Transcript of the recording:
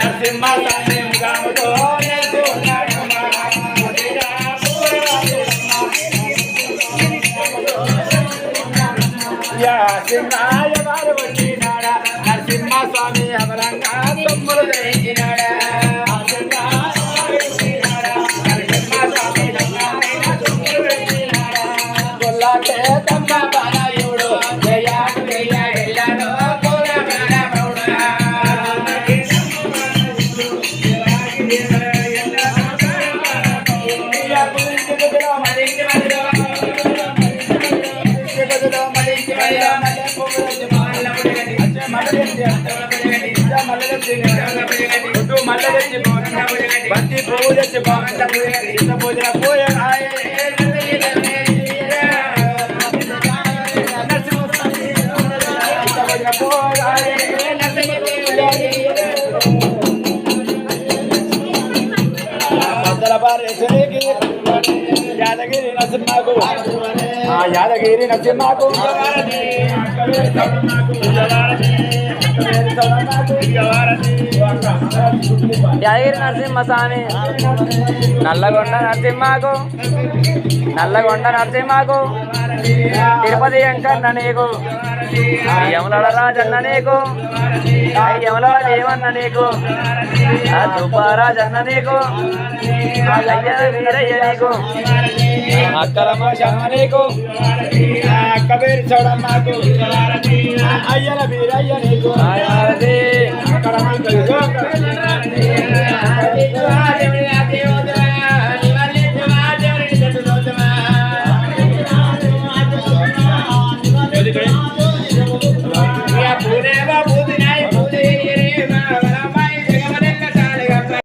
నరసింహ సంగముతో సింహాయ వారు వచ్చినాడా నరసింహ స్వామి అమరంగా తమ్ముడు ధరించినాడా కొల్లాటే తమ్మ బంతి పువ్వు తెచ్చి బాగుంటుంది పూజ పోయే యాదగిరి నరసింహకు ఆ యాదగిరి నరసింహకు యాదగిరి నరసింహస్వామి నల్లగొండ నరసింహకు నల్లగొండ నరసింహకు తిరుపతి వెంకన్న నీకు యముల రాజన్న నీకు యముల దేవన్న నీకు దుబ్బారాజన్న నీకు అయ్య వీరయ్య నీకు అక్కలమ్మ నీకు అక్క పేరు చూడమ్మకు అయ్యల వీరయ్య నీకు.